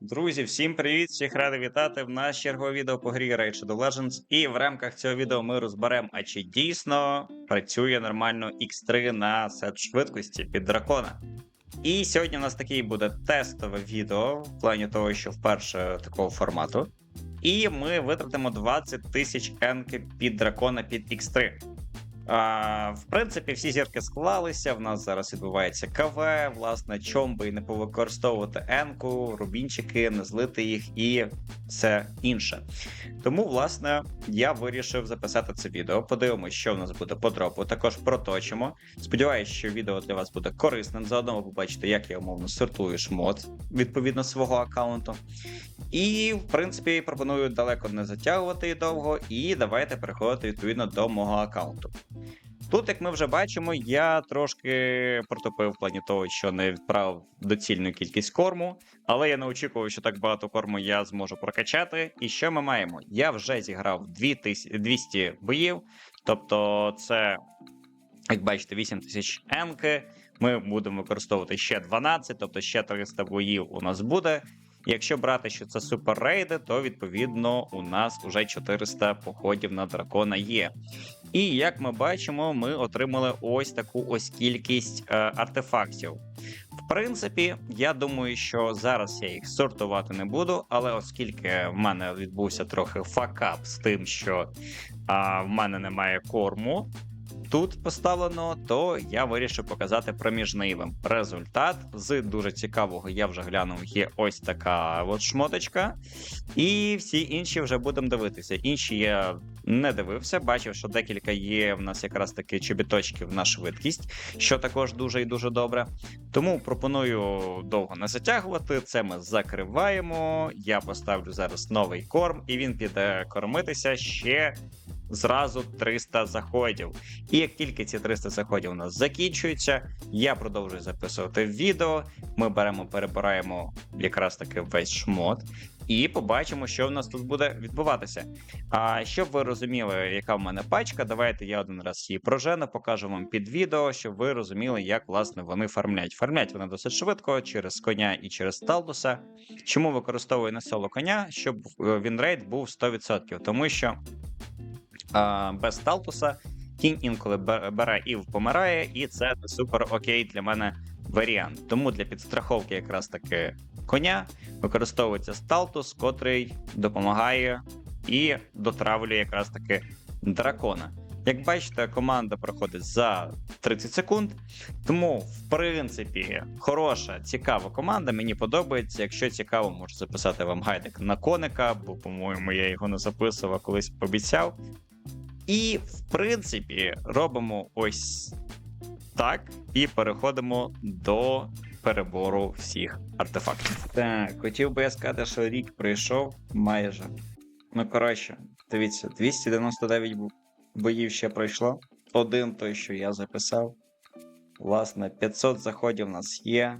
Друзі, всім привіт! Всіх радий вітати в наш чергове відео по грі Raid Shadow Legends. І в рамках цього відео ми розберемо, а чи дійсно працює нормально X3 на сет швидкості під дракона. І сьогодні у нас такий буде тестове відео в плані того, що вперше такого формату. І ми витратимо 20 тисяч енки під дракона під X3. В принципі, всі зірки склалися. В нас зараз відбувається КВ. Власне, чом би і не повикористовувати енку, рубінчики, не злити їх і все інше. Тому, власне, я вирішив записати це відео. Подивимося, що в нас буде по дропу. Також проточимо. Сподіваюсь, що відео для вас буде корисним. Заодно ви побачите, як я умовно сортую шмот відповідно свого аккаунту. І, в принципі, пропоную далеко не затягувати довго, і давайте переходити відповідно до мого аккаунту. Тут, як ми вже бачимо, я трошки протопив в плані того, що не відправив доцільну кількість корму, але я не очікував, що так багато корму я зможу прокачати. І що ми маємо? Я вже зіграв 200 боїв, тобто це, як бачите, 8000 енки. Ми будемо використовувати ще 12, тобто ще 300 боїв у нас буде. Якщо брати, що це суперрейди, то відповідно у нас вже 400 походів на дракона є. І як ми бачимо, ми отримали ось таку ось кількість е, артефактів. В принципі, я думаю, що зараз я їх сортувати не буду, але оскільки в мене відбувся трохи факап з тим, що а, в мене немає корму. Тут поставлено, то я вирішив показати проміжний вам результат. З дуже цікавого я вже глянув, є ось така от шмоточка. І всі інші вже будемо дивитися. Інші я не дивився, бачив, що декілька є в нас якраз таки чобіточків на швидкість, що також дуже і дуже добре. Тому пропоную довго не затягувати. Це ми закриваємо. Я поставлю зараз новий корм, і він піде кормитися ще. Зразу 300 заходів. І як тільки ці 300 заходів у нас закінчуються, я продовжую записувати відео. Ми беремо, перебираємо якраз таки весь шмот. І побачимо, що в нас тут буде відбуватися. А щоб ви розуміли, яка в мене пачка, давайте я один раз її прожену, покажу вам під відео, щоб ви розуміли, як власне вони фармлять. Фармлять вони досить швидко через коня і через сталдуса. Чому використовую не соло коня, щоб е, вінрейт був 100%, тому що без сталтуса кінь інколи бе- бере і помирає, і це супер окей для мене варіант. Тому для підстраховки якраз таки коня використовується сталтус, котрий допомагає і дотравлює якраз таки дракона. Як бачите, команда проходить за 30 секунд. Тому, в принципі, хороша, цікава команда. Мені подобається. Якщо цікаво, можу записати вам гайдик на коника, бо, по-моєму, я його не записував, колись обіцяв. І, в принципі, робимо ось так, і переходимо до перебору всіх артефактів. Так, хотів би я сказати, що рік пройшов майже. Ну, коротше, дивіться, 299 боїв ще пройшло. Один той, що я записав. Власне, 500 заходів у нас є.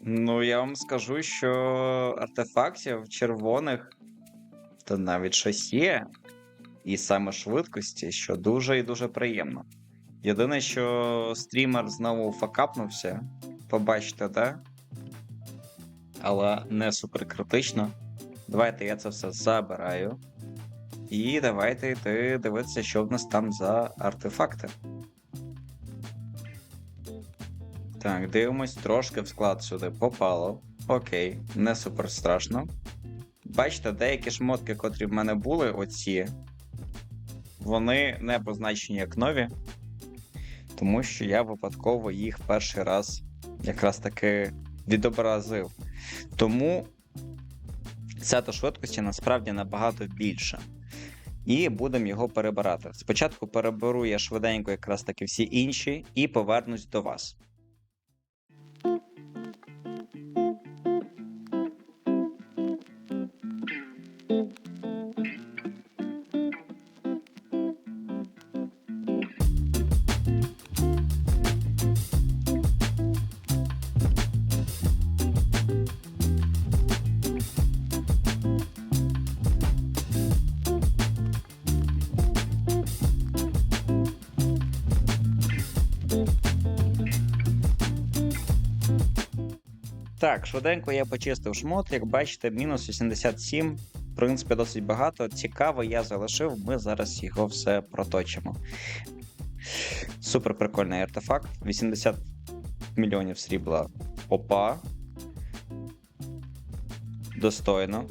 Ну, я вам скажу, що артефактів червоних то навіть щось є. І саме швидкості, що дуже і дуже приємно. Єдине, що стрімер знову факапнувся, побачите, да? Але не супер критично. Давайте я це все забираю. І давайте йти дивитися, що в нас там за артефакти. Так, дивимось, трошки в склад сюди попало. Окей, не супер страшно. Бачите, деякі шмотки, котрі в мене були, оці, вони не позначені як нові, тому що я випадково їх перший раз якраз таки відобразив. Тому ця та швидкості насправді набагато більша. І будемо його перебирати. Спочатку переберу я швиденько якраз таки всі інші, і повернусь до вас. Так, швиденько я почистив шмот, як бачите, мінус 87. В принципі, досить багато. Цікаво, я залишив, ми зараз його все проточимо. Супер прикольний артефакт. 80 мільйонів срібла. Опа. Достойно.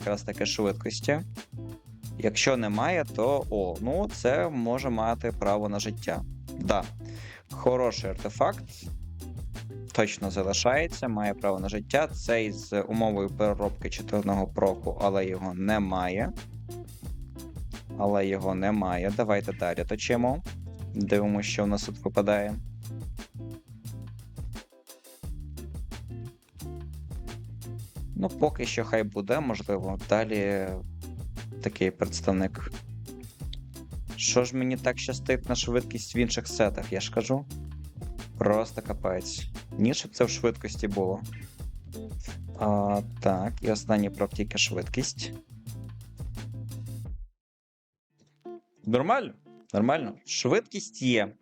Якраз таке швидкості. Якщо немає, то о, ну це може мати право на життя. Да. Хороший артефакт. Точно залишається, має право на життя. Цей з умовою переробки четверного проку, але його немає. Але його немає. Давайте далі точимо. Дивимося, що в нас тут випадає. Ну, поки що хай буде, можливо. Далі такий представник. Що ж мені так щастить на швидкість в інших сетах, я ж кажу. Просто капець. Ні, щоб це в швидкості було. А, Так, і останній прок тільки швидкість. Нормально? Нормально. Швидкість є.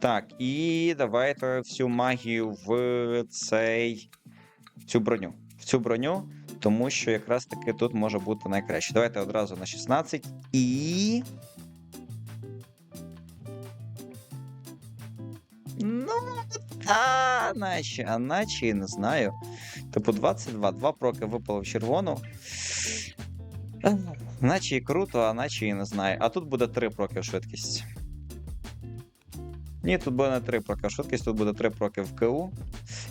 Так, і давайте всю магію в цей цю броню. В цю броню, тому що якраз таки тут може бути найкраще. Давайте одразу на 16 і. Ну, а наче, а наче і не знаю. Типу 22, два проки випало в червону. Наче і круто, а наче і не знаю. А тут буде 3 проки в швидкість. Ні, тут буде не 3 проки швидкість, тут буде 3 проки в КУ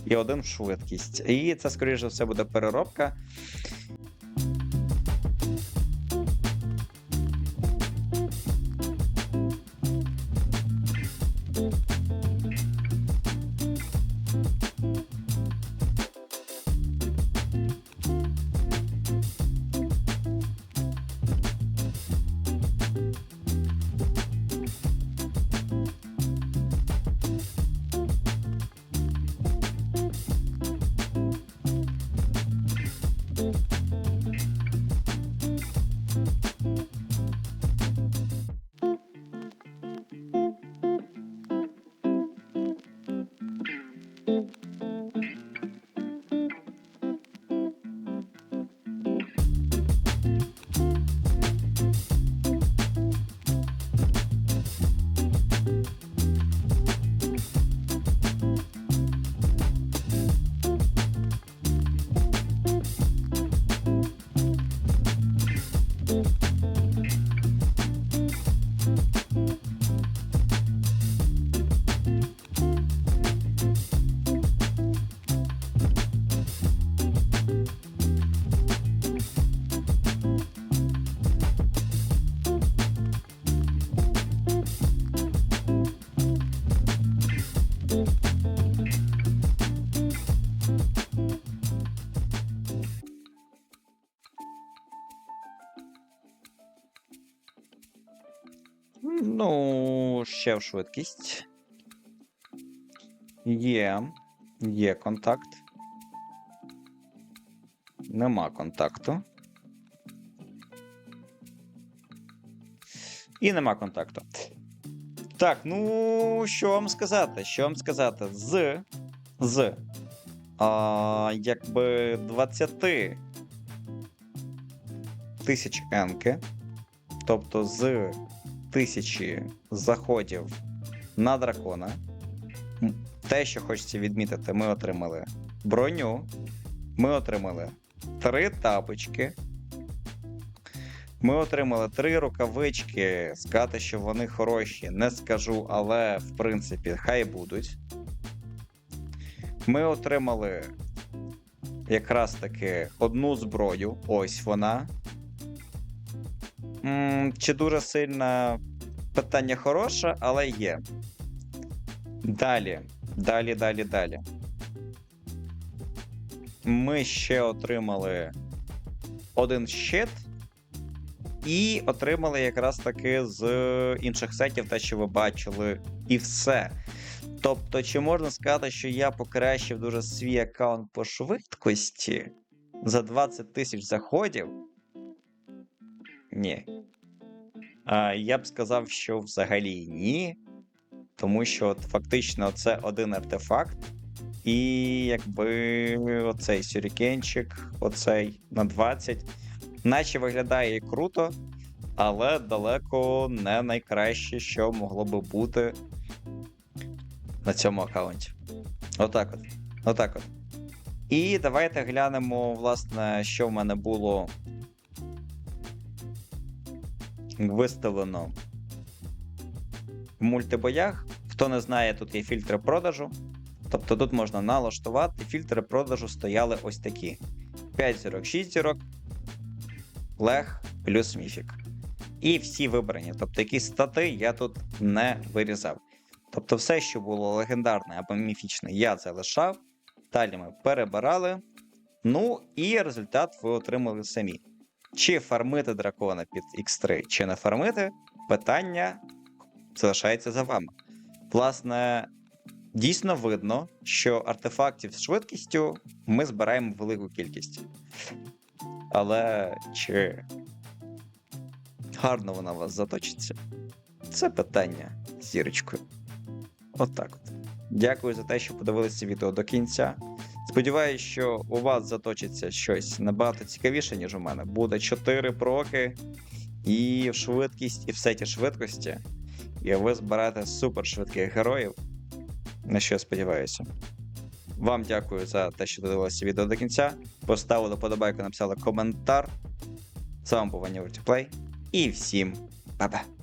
і один в швидкість. І це, скоріше за все, буде переробка. Ну, ще в швидкість. Є. Є контакт. Нема контакту. І нема контакту. Так, ну що вам сказати? Що вам сказати? З. З. А, якби 20 тисяч енки. Тобто з тисячі заходів на дракона. Те, що хочеться відмітити, ми отримали броню. Ми отримали три тапочки. Ми отримали три рукавички. Сказати, що вони хороші, не скажу, але в принципі хай будуть. Ми отримали якраз таки одну зброю. Ось вона. Чи дуже сильно питання хороше, але є. Далі, далі, далі, далі. Ми ще отримали один щит. І отримали якраз таки з інших сетів те, що ви бачили, і все. Тобто, чи можна сказати, що я покращив дуже свій аккаунт по швидкості за 20 тисяч заходів? Ні. А, я б сказав, що взагалі ні. Тому що от, фактично це один артефакт. І якби оцей сюрікенчик, оцей на 20, наче виглядає круто, але далеко не найкраще, що могло би бути на цьому аккаунті. Отак от. Отак от. І давайте глянемо, власне, що в мене було виставлено в мультибоях. Хто не знає, тут є фільтри продажу. Тобто тут можна налаштувати. Фільтри продажу стояли ось такі: 5 зірок, 6 зірок, лег плюс міфік. І всі вибрані. Тобто якісь стати я тут не вирізав. Тобто, все, що було легендарне або міфічне, я залишав. Далі ми перебирали. Ну і результат ви отримали самі. Чи фармити дракона під X3, чи не фармити, питання залишається за вами. Власне, дійсно видно, що артефактів з швидкістю ми збираємо велику кількість. Але чи гарно вона у вас заточиться? Це питання зірочкою. Отак от, Дякую за те, що подивилися відео до кінця. Сподіваюсь, що у вас заточиться щось набагато цікавіше, ніж у мене. Буде 4 проки і швидкість, і в сеті швидкості. І ви зберете супершвидких героїв. На що я сподіваюся. Вам дякую за те, що додивилися відео до кінця. Поставили подобайку, написали коментар. З вами був Ваня Вертіплей. І всім па-па!